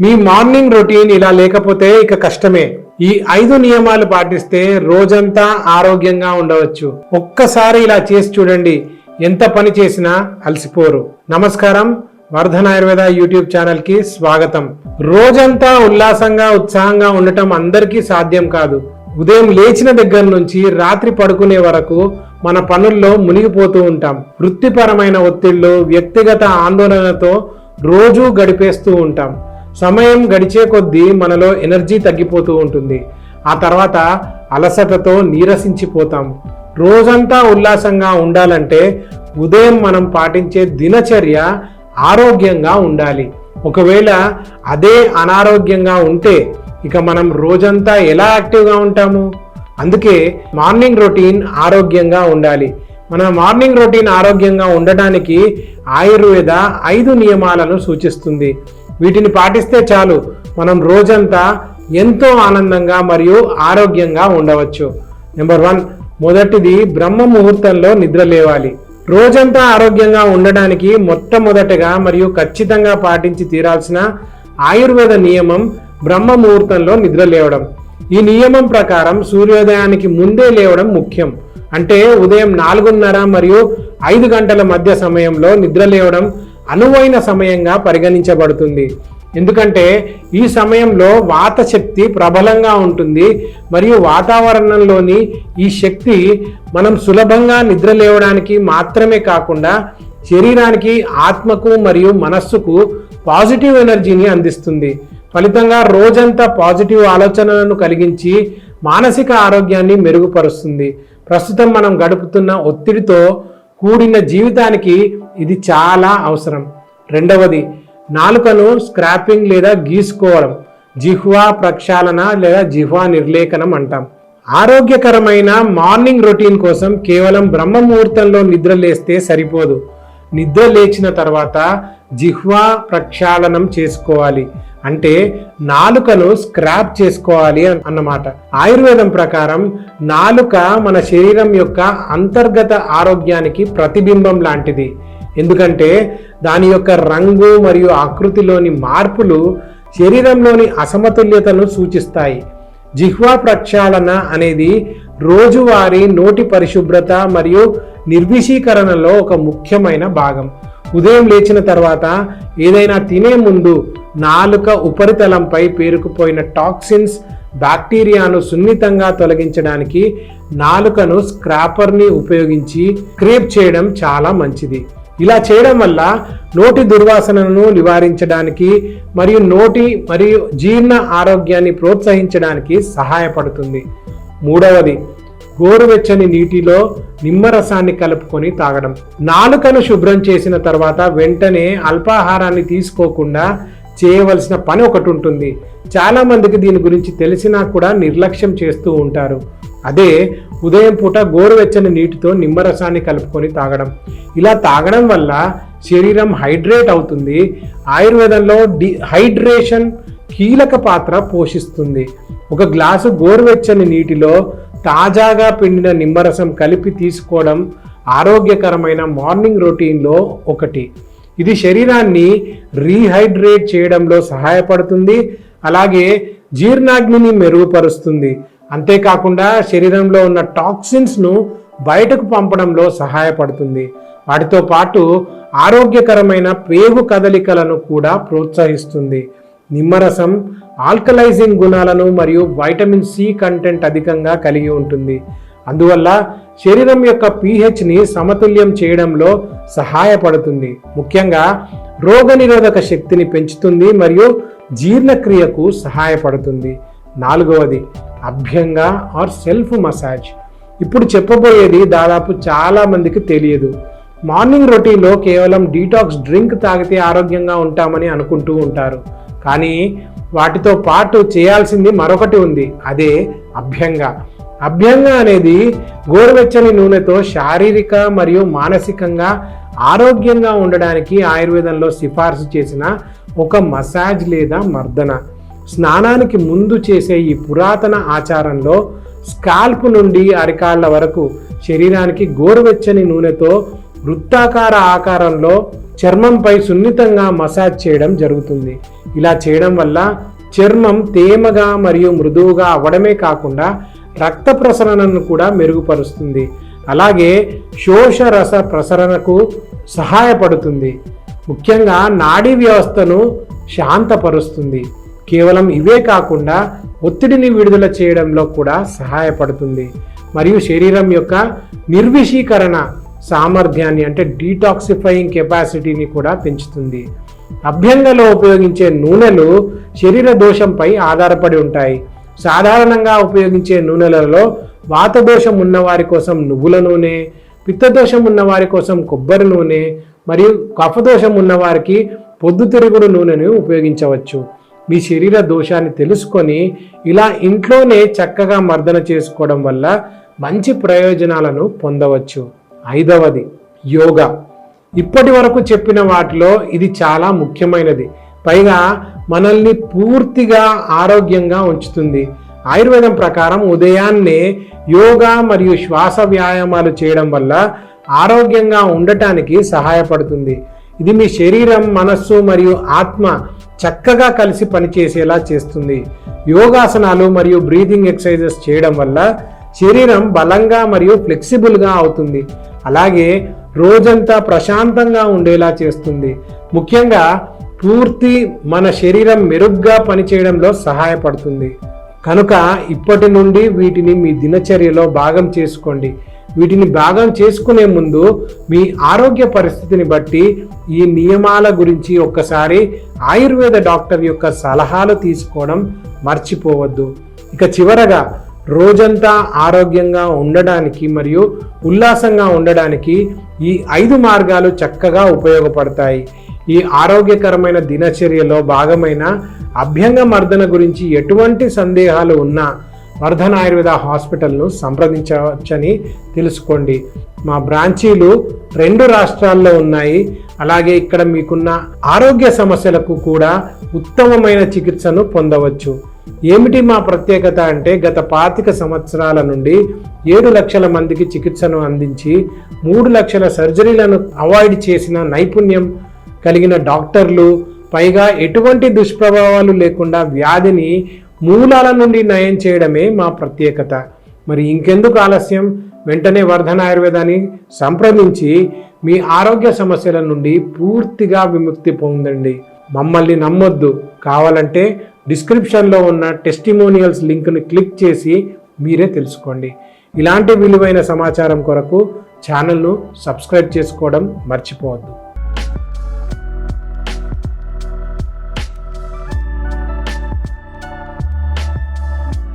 మీ morning routine ఇలా లేకపోతే ఇక కష్టమే. ఈ ఐదు నియమాలు పాటిస్తే రోజంతా ఆరోగ్యంగా ఉండవచ్చు. ఒక్కసారి ఇలా చేసి చూడండి. ఎంత పని చేసినా అలసిపోరు. నమస్కారం. వర్ధన్ ఆయుర్వేద యూట్యూబ్ ఛానల్కి స్వాగతం. రోజంతా ఉల్లాసంగా ఉత్సాహంగా ఉండటం అందరికీ సాధ్యం కాదు. ఉదయం లేచిన దగ్గర నుంచి రాత్రి పడుకునే వరకు మన పనుల్లో మునిగిపోతూ ఉంటాం. వృత్తిపరమైన ఒత్తిళ్ళు వ్యక్తిగత ఆందోళనతో రోజూ గడిపేస్తూ ఉంటాం. సమయం గడిచే కొద్దీ మనలో ఎనర్జీ తగ్గిపోతూ ఉంటుంది. ఆ తర్వాత అలసటతో నీరసించిపోతాం. రోజంతా ఉల్లాసంగా ఉండాలంటే ఉదయం మనం పాటించే దినచర్య ఆరోగ్యంగా ఉండాలి. ఒకవేళ అదే అనారోగ్యంగా ఉంటే ఇక మనం రోజంతా ఎలా యాక్టివ్గా ఉంటాము? అందుకే మార్నింగ్ రొటీన్ ఆరోగ్యంగా ఉండాలి. మన మార్నింగ్ రొటీన్ ఆరోగ్యంగా ఉండటానికి ఆయుర్వేద ఐదు నియమాలను సూచిస్తుంది. వీటిని పాటిస్తే చాలు మనం రోజంతా ఎంతో ఆనందంగా మరియు ఆరోగ్యంగా ఉండవచ్చు. నెంబర్ వన్ మొదటిది బ్రహ్మ ముహూర్తంలో నిద్ర లేవాలి. రోజంతా ఆరోగ్యంగా ఉండడానికి మొట్టమొదటగా మరియు ఖచ్చితంగా పాటించి తీరాల్సిన ఆయుర్వేద నియమం బ్రహ్మ ముహూర్తంలో నిద్ర లేవడం. ఈ నియమం ప్రకారం సూర్యోదయానికి ముందే లేవడం ముఖ్యం. అంటే ఉదయం నాలుగున్నర మరియు ఐదు గంటల మధ్య సమయంలో నిద్ర లేవడం అనువైన సమయంగా పరిగణించబడుతుంది. ఎందుకంటే ఈ సమయంలో వాత శక్తి ప్రబలంగా ఉంటుంది. మరియు వాతావరణంలోని ఈ శక్తి మనం సులభంగా నిద్ర లేవడానికి మాత్రమే కాకుండా శరీరానికి ఆత్మకు మరియు మనస్సుకు పాజిటివ్ ఎనర్జీని అందిస్తుంది. ఫలితంగా రోజంతా పాజిటివ్ ఆలోచనలను కలిగించి మానసిక ఆరోగ్యాన్ని మెరుగుపరుస్తుంది. ప్రస్తుతం మనం గడుపుతున్న ఒత్తిడితో కూడిన జీవితానికి ఇది చాలా అవసరం. రెండవది నాలుకను స్క్రాపింగ్ లేదా గీసుకోవడం జిహ్వా ప్రక్షాళన లేదా జిహ్వా నిర్లేఖనం అంటాం. ఆరోగ్యకరమైన మార్నింగ్ రొటీన్ కోసం కేవలం బ్రహ్మ ముహూర్తంలో నిద్ర లేస్తే సరిపోదు. నిద్ర లేచిన తర్వాత జిహ్వా ప్రక్షాళనం చేసుకోవాలి. అంటే నాలుకను స్క్రాప్ చేసుకోవాలి అన్నమాట. ఆయుర్వేదం ప్రకారం నాలుక మన శరీరం యొక్క అంతర్గత ఆరోగ్యానికి ప్రతిబింబం లాంటిది. ఎందుకంటే దాని యొక్క రంగు మరియు ఆకృతిలోని మార్పులు శరీరంలోని అసమతుల్యతను సూచిస్తాయి. జిహ్వా ప్రక్షాళన అనేది రోజువారీ నోటి పరిశుభ్రత మరియు నిర్విషీకరణలో ఒక ముఖ్యమైన భాగం. ఉదయం లేచిన తర్వాత ఏదైనా తినే ముందు నాలుక ఉపరితలంపై పేరుకుపోయిన టాక్సిన్స్ బ్యాక్టీరియాను సున్నితంగా తొలగించడానికి నాలుకను స్క్రాపర్ని ఉపయోగించి క్రేప్ చేయడం చాలా మంచిది. ఇలా చేయడం వల్ల నోటి దుర్వాసనను నివారించడానికి మరియు నోటి మరియు జీర్ణ ఆరోగ్యాన్ని ప్రోత్సహించడానికి సహాయపడుతుంది. మూడవది గోరువెచ్చని నీటిలో నిమ్మరసాన్ని కలుపుకొని తాగడం. నాలుకను శుభ్రం చేసిన తర్వాత వెంటనే అల్పాహారాన్ని తీసుకోకుండా చేయవలసిన పని ఒకటి ఉంటుంది. చాలామందికి దీని గురించి తెలిసినా కూడా నిర్లక్ష్యం చేస్తూ ఉంటారు. అదే ఉదయం పూట గోరువెచ్చని నీటితో నిమ్మరసాన్ని కలుపుకొని తాగడం. ఇలా తాగడం వల్ల శరీరం హైడ్రేట్ అవుతుంది. ఆయుర్వేదంలో డి హైడ్రేషన్ కీలక పాత్ర పోషిస్తుంది. ఒక గ్లాసు గోరువెచ్చని నీటిలో తాజాగా పిండిన నిమ్మరసం కలిపి తీసుకోవడం ఆరోగ్యకరమైన మార్నింగ్ రొటీన్లో ఒకటి. ఇది శరీరాన్ని రీహైడ్రేట్ చేయడంలో సహాయపడుతుంది అలాగే జీర్ణాగ్నిని మెరుగుపరుస్తుంది. అంతేకాకుండా శరీరంలో ఉన్న టాక్సిన్స్ను బయటకు పంపడంలో సహాయపడుతుంది. వాటితో పాటు ఆరోగ్యకరమైన పేగు కదలికలను కూడా ప్రోత్సహిస్తుంది. నిమ్మరసం ఆల్కలైజింగ్ గుణాలను మరియు వైటమిన్ సి కంటెంట్ అధికంగా కలిగి ఉంటుంది. అందువల్ల శరీరం యొక్క పీహెచ్ని సమతుల్యం చేయడంలో సహాయపడుతుంది. ముఖ్యంగా రోగనిరోధక శక్తిని పెంచుతుంది మరియు జీర్ణక్రియకు సహాయపడుతుంది. నాలుగవది అభ్యంగా ఆర్ సెల్ఫ్ మసాజ్. ఇప్పుడు చెప్పబోయేది దాదాపు చాలా మందికి తెలియదు. మార్నింగ్ రొటీన్లో కేవలం డీటాక్స్ డ్రింక్ తాగితే ఆరోగ్యంగా ఉంటామని అనుకుంటూ ఉంటారు. కానీ వాటితో పాటు చేయాల్సింది మరొకటి ఉంది అదే అభ్యంగ. అభ్యంగ అనేది గోరువెచ్చని నూనెతో శారీరక మరియు మానసికంగా ఆరోగ్యంగా ఉండడానికి ఆయుర్వేదంలో సిఫార్సు చేసిన ఒక మసాజ్ లేదా మర్దన. స్నానానికి ముందు చేసే ఈ పురాతన ఆచారంలో స్కాల్ప్ నుండి అరికాళ్ళ వరకు శరీరానికి గోరువెచ్చని నూనెతో వృత్తాకార ఆకారంలో చర్మంపై సున్నితంగా మసాజ్ చేయడం జరుగుతుంది. ఇలా చేయడం వల్ల చర్మం తేమగా మరియు మృదువుగా అవ్వడమే కాకుండా రక్త ప్రసరణను కూడా మెరుగుపరుస్తుంది. అలాగే శోషరస ప్రసరణకు సహాయపడుతుంది. ముఖ్యంగా నాడీ వ్యవస్థను శాంతపరుస్తుంది. కేవలం ఇవే కాకుండా ఒత్తిడిని విడుదల చేయడంలో కూడా సహాయపడుతుంది. మరియు శరీరం యొక్క నిర్విషీకరణ సామర్థ్యాన్ని అంటే డీటాక్సిఫైయింగ్ కెపాసిటీని కూడా పెంచుతుంది. అభ్యంగంలో ఉపయోగించే నూనెలు శరీర దోషంపై ఆధారపడి ఉంటాయి. సాధారణంగా ఉపయోగించే నూనెలలో వాతదోషం ఉన్నవారి కోసం నువ్వుల నూనె పిత్తదోషం ఉన్నవారి కోసం కొబ్బరి నూనె మరియు కఫదోషం ఉన్నవారికి పొద్దుతిరుగుడు నూనెను ఉపయోగించవచ్చు. మీ శరీర దోషాన్ని తెలుసుకొని ఇలా ఇంట్లోనే చక్కగా మర్దన చేసుకోవడం వల్ల మంచి ప్రయోజనాలను పొందవచ్చు. ఐదవది యోగా. ఇప్పటి వరకు చెప్పిన వాటిలో ఇది చాలా ముఖ్యమైనది. పైగా మనల్ని పూర్తిగా ఆరోగ్యంగా ఉంచుతుంది. ఆయుర్వేదం ప్రకారం ఉదయాన్నే యోగా మరియు శ్వాస వ్యాయామాలు చేయడం వల్ల ఆరోగ్యంగా ఉండటానికి సహాయపడుతుంది. ఇది మీ శరీరం మనస్సు మరియు ఆత్మ చక్కగా కలిసి పనిచేసేలా చేస్తుంది. యోగాసనాలు మరియు బ్రీదింగ్ ఎక్సర్సైజెస్ చేయడం వల్ల శరీరం బలంగా మరియు ఫ్లెక్సిబుల్గా అవుతుంది. అలాగే రోజంతా ప్రశాంతంగా ఉండేలా చేస్తుంది. ముఖ్యంగా పూర్తి మన శరీరం మెరుగ్గా పనిచేయడంలో సహాయపడుతుంది. కనుక ఇప్పటి నుండి వీటిని మీ దినచర్యలో భాగం చేసుకోండి. వీటిని భాగం చేసుకునే ముందు మీ ఆరోగ్య పరిస్థితిని బట్టి ఈ నియమాల గురించి ఒక్కసారి ఆయుర్వేద డాక్టర్ యొక్క సలహాలు తీసుకోవడం మర్చిపోవద్దు. ఇక చివరగా రోజంతా ఆరోగ్యంగా ఉండడానికి మరియు ఉల్లాసంగా ఉండడానికి ఈ ఐదు మార్గాలు చక్కగా ఉపయోగపడతాయి. ఈ ఆరోగ్యకరమైన దినచర్యలో భాగమైన అభ్యంగ మర్దన గురించి ఎటువంటి సందేహాలు ఉన్నా వర్ధన ఆయుర్వేద హాస్పిటల్ను సంప్రదించవచ్చని తెలుసుకోండి. మా బ్రాంచీలు రెండు రాష్ట్రాల్లో ఉన్నాయి. అలాగే ఇక్కడ మీకున్న ఆరోగ్య సమస్యలకు కూడా ఉత్తమమైన చికిత్సను పొందవచ్చు. ఏమిటి మా ప్రత్యేకత అంటే గత పాతిక సంవత్సరాల నుండి ఏడు లక్షల మందికి చికిత్సను అందించి మూడు లక్షల సర్జరీలను అవాయిడ్ చేసిన నైపుణ్యం కలిగిన డాక్టర్లు పైగా ఎటువంటి దుష్ప్రభావాలు లేకుండా వ్యాధిని మూలాల నుండి నయం చేయడమే మా ప్రత్యేకత. మరి ఇంకెందుకు ఆలస్యం? వెంటనే వర్ధన ఆయుర్వేదాన్ని సంప్రదించి మీ ఆరోగ్య సమస్యల నుండి పూర్తిగా విముక్తి పొందండి. మమ్మల్ని నమ్మొద్దు. కావాలంటే డిస్క్రిప్షన్లో ఉన్న టెస్టిమోనియల్స్ లింక్ను క్లిక్ చేసి మీరే తెలుసుకోండి. ఇలాంటి విలువైన సమాచారం కొరకు ఛానల్ను సబ్స్క్రైబ్ చేసుకోవడం మర్చిపోవద్దు.